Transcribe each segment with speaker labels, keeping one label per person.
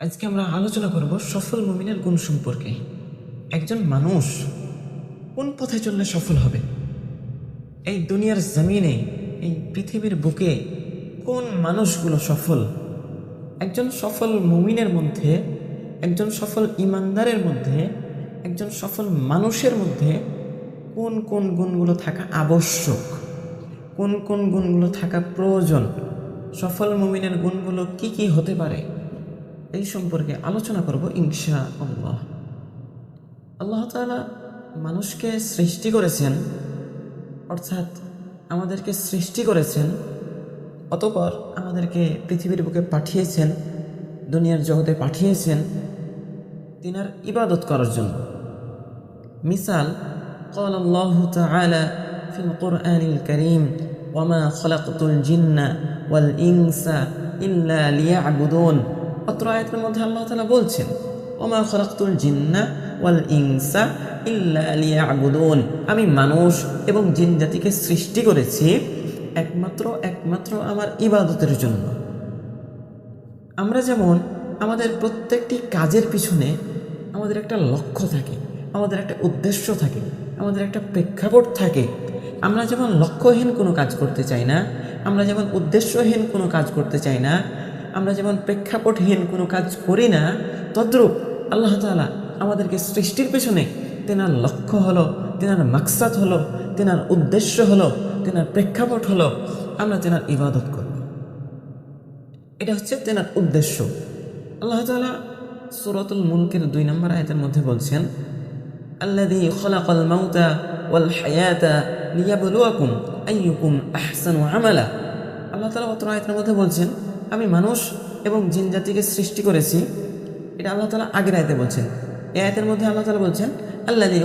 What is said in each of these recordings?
Speaker 1: আজকে আমরা আলোচনা করব সফল মুমিনের গুণ সম্পর্কে। একজন মানুষ কোন পথে চললে সফল হবে? এই দুনিয়ার জমিনে, এই পৃথিবীর বুকে কোন মানুষগুলো সফল? একজন সফল মুমিনের মধ্যে, একজন সফল ইমানদারের মধ্যে, একজন সফল মানুষের মধ্যে কোন কোন গুণগুলো থাকা আবশ্যক? কোন কোন গুণগুলো থাকা প্রয়োজন? সফল মুমিনের গুণগুলো কি কি হতে পারে? এই সম্পর্কে আলোচনা করব ইনশা আল্লাহ আল্লাহ তাআলা মানুষকে সৃষ্টি করেছেন অর্থাৎ আমাদেরকে সৃষ্টি করেছেন অতপর আমাদেরকে পৃথিবীর বুকে পাঠিয়েছেন দুনিয়ার জগতে পাঠিয়েছেন তিনার ইবাদত করার জন্য মিসাল قال الله تعالى في القرآن الكريم وما خلقت الجن والإنس إلا ليعبدون অত্র আয়াতের মধ্যে আল্লাহ তাআলা বলছেন, ওমা খলাকতুল জিন্না ওয়াল ইনসা ইল্লা লিয়াবুদুন। আমি মানুষ এবং জিন জাতিকে সৃষ্টি করেছি একমাত্র একমাত্র আমার ইবাদতের জন্য। আমরা যেমন আমাদের প্রত্যেকটি কাজের পিছনে আমাদের একটা লক্ষ্য থাকে, আমাদের একটা উদ্দেশ্য থাকে, আমাদের একটা প্রেক্ষাপট থাকে। আমরা যেমন লক্ষ্যহীন কোনো কাজ করতে চাই না, আমরা যেমন উদ্দেশ্যহীন কোনো কাজ করতে চাই না আমরা যেমন প্রেক্ষাপটহীন কোনো কাজ করি না, তদ্রূপ আল্লাহ তাআলা আমাদেরকে সৃষ্টির পেছনে তেনার লক্ষ্য হলো, তেনার মাকসাদ হলো, তেনার উদ্দেশ্য হলো, তেনার প্রেক্ষাপট হলো, আমরা তেনার ইবাদত করব। এটা হচ্ছে তেনার উদ্দেশ্য। আল্লাহ তাআলা সূরাতুল মুলকের দুই নম্বর আয়াতের মধ্যে বলছেন খলাকাল মাউতা আল্লাহ তাআলা অত আয়াতের মধ্যে বলছেন আমি মানুষ এবং জিন জাতিকে সৃষ্টি করেছি, এটা আল্লাহ তাআলা আগের আয়াতে বলছেন। এই আয়াতের মধ্যে আল্লাহ তাআলা বলছেন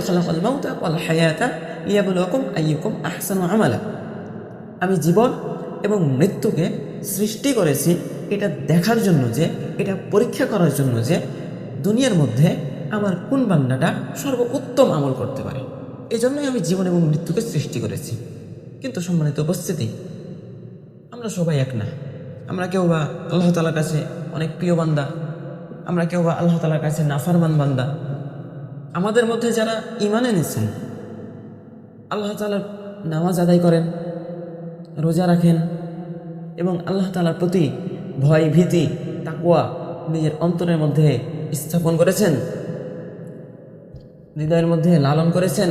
Speaker 1: খলাকাল মাউতা হায়াতা লিয়াবলুয়াকুম আইয়ুকুম আহসানু আমালা। আমি জীবন এবং মৃত্যুকে সৃষ্টি করেছি, এটা দেখার জন্য যে, এটা পরীক্ষা করার জন্য যে, দুনিয়ার মধ্যে আমার কোন বান্দাটা সর্বোত্তম আমল করতে পারে। এই জন্যই আমি জীবন এবং মৃত্যুকে সৃষ্টি করেছি। কিন্তু সম্মানিত উপস্থিতি, আমরা সবাই এক না। আমরা কেউ বা আল্লাহ তালার কাছে অনেক প্রিয় বান্দা, আমরা কেউ বা আল্লাহ তালার কাছে নাফারমান বান্দা। আমাদের মধ্যে যারা ইমান এনেছেন, আল্লাহ তালার নামাজ আদায় করেন, রোজা রাখেন এবং আল্লাহ তালার প্রতি ভয়, ভীতি তাকুয়া নিজের অন্তরের মধ্যে স্থাপন করেছেন, হৃদয়ের মধ্যে লালন করেছেন,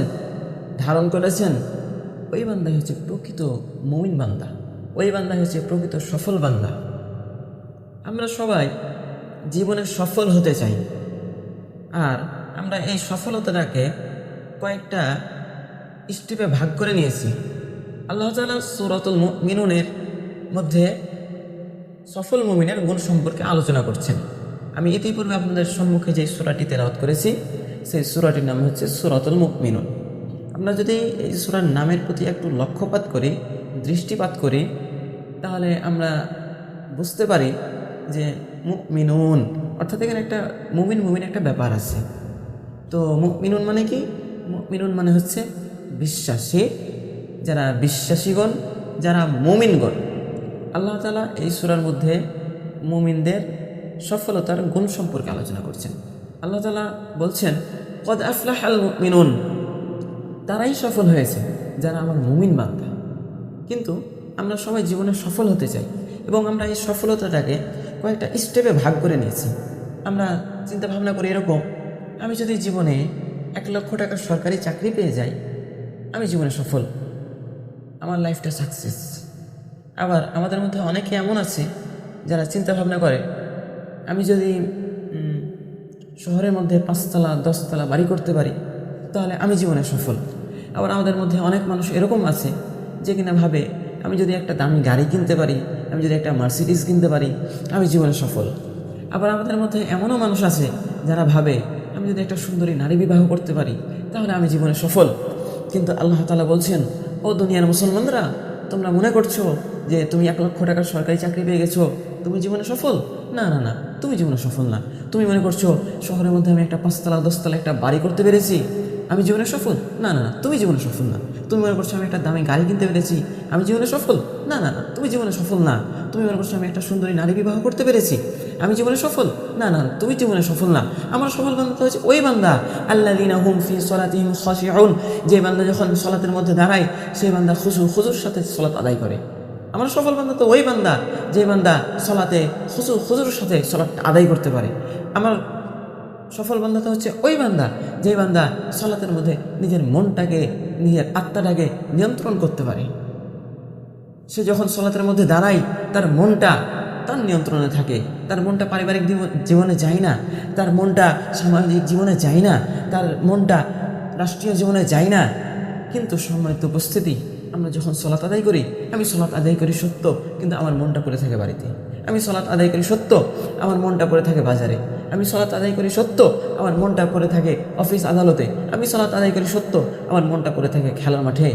Speaker 1: ধারণ করেছেন, ওই বান্দাই হচ্ছে প্রকৃত মমিন বান্দা। ওই বান্দা হচ্ছে প্রকৃত সফল বান্দা। আমরা সবাই জীবনে সফল হতে চাই। আর আমরা এই সফলতাটাকে কয়েকটা স্টেপে ভাগ করে নিয়েছি। আল্লাহ তালা সুরতুল মিনুনের মধ্যে সফল মুমিনের গুণ সম্পর্কে আলোচনা করছেন। আমি ইতিপূর্বে আপনাদের সম্মুখে যে সুরাটি তেলাওয়াত করেছি, সেই সুরাটির নাম হচ্ছে সুরাতুল মিনুন আমরা যদি এই সুরার নামের প্রতি একটু লক্ষ্যপাত করি, দৃষ্টিপাত করি তাহলে আমরা বুঝতে পারি যে মিনুন অর্থাৎ এখানে একটা মুমিন মুমিন একটা ব্যাপার আছে। তো মিনুন মানে কি? মিনুন মানে হচ্ছে বিশ্বাসী, যারা বিশ্বাসীগণ, যারা মুমিনগণ। আল্লাহ তালা এই সুরার মধ্যে মুমিনদের সফলতার গুণ সম্পর্কে আলোচনা করছেন। আল্লাহ তালা বলছেন, কদ আফলাহ আল মিনুন তারাই সফল হয়েছে, যারা আমার মুমিন বান্ধা কিন্তু আমরা সবাই জীবনে সফল হতে চাই এবং আমরা এই সফলতাটাকে কয়েকটা স্টেপে ভাগ করে নিয়েছি। আমরা চিন্তা ভাবনা করি এরকম, আমি যদি জীবনে এক লক্ষ টাকার সরকারি চাকরি পেয়ে যাই, আমি জীবনে সফল। আমার লাইফটা সাকসেস আবার আমাদের মধ্যে অনেকে এমন আছে যারা চিন্তা ভাবনা করে, আমি যদি শহরের মধ্যে পাঁচতলা, দশতলা বাড়ি করতে পারি, তাহলে আমি জীবনে সফল। আবার আমাদের মধ্যে অনেক মানুষ এরকম আছে যে কিনা ভাবে আমি যদি একটা দামি গাড়ি কিনতে পারি, আমি যদি একটা মার্সিডিস কিনতে পারি, আমি জীবনে সফল। আবার আমাদের মধ্যে এমনও মানুষ আছে যারা ভাবে, আমি যদি একটা সুন্দরী নারী বিবাহ করতে পারি, তাহলে আমি জীবনে সফল। কিন্তু আল্লাহ তালা বলছেন, ও দুনিয়ার মুসলমানরা, তোমরা মনে করছ যে তুমি এক লক্ষ টাকার সরকারি চাকরি পেয়ে গেছো, তুমি জীবনে সফল? না না না, তুমি জীবনে সফল না। তুমি মনে করছ, শহরের মধ্যে আমি একটা পাঁচতলা, দশতলা একটা বাড়ি করতে পেরেছি, আমি জীবনে সফল? না না না, তুমি জীবনে সফল না। তুমি মনে করছ আমি একটা দামি গাড়ি কিনতে পেরেছি? আমি জীবনে সফল? না না না, তুমি জীবনে সফল না। তুমি মনে করছ আমি একটা সুন্দরী নারী বিবাহ করতে পেরেছি? আমি জীবনে সফল? না না তুমি জীবনে সফল না। আমার সফল বান্দা তো হচ্ছে ওই বান্দা। আল্লাহ দিনা হুম ফি খাশিউন। যে বান্দা যখন সলাতের মধ্যে দাঁড়ায়, সেই বান্দা খুশু খুজুর সাথে সলাত আদায় করে। আমার সফল বান্দা তো ওই বান্দা, যে বান্দা সলাতে খুশু খুজুর সাথে সলাত আদায় করতে পারে। আমার সফল বান্দা তো হচ্ছে ওই বান্দা যে বান্দা সলাতের মধ্যে নিজের মনটাকে, নিজের আত্মাটাকে নিয়ন্ত্রণ করতে পারে। সে যখন সলাতের মধ্যে দাঁড়ায়, তার মনটা তার নিয়ন্ত্রণে থাকে। তার মনটা পারিবারিক জীব- জীবনে যায় না। তার মনটা সামাজিক জীবনে যায় না। তার মনটা রাষ্ট্রীয় জীবনে যায় না। কিন্তু সম্মানিত উপস্থিতি, আমরা যখন সলাত আদায় করি, আমি সলাত আদায় করি সত্য, কিন্তু আমার মনটা পড়ে থাকে বাড়িতে। আমি সলাত আদায় করি সত্য, আমার মনটা পড়ে থাকে বাজারে। আমি সলাত আদায় করি সত্য, আমার মনটা পড়ে থাকে অফিস আদালতে। আমি সলাত আদায় করি সত্য, আমার মনটা পড়ে থাকে খেলার মাঠে।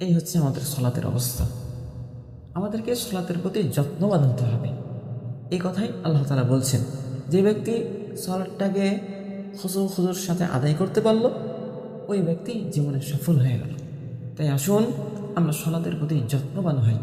Speaker 1: এই হচ্ছে আমাদের সলাতের অবস্থা। আমাদেরকে সলাতের প্রতি যত্নবান হতে হবে। এই কথাই আল্লাহ তালা বলছেন, যে ব্যক্তি সলাটটাকে খুজুর খুজুর সাথে আদায় করতে পারল, ওই ব্যক্তি জীবনে সফল হয়ে গেল। তাই আসুন, আমরা সলাতের প্রতি যত্নবান হই।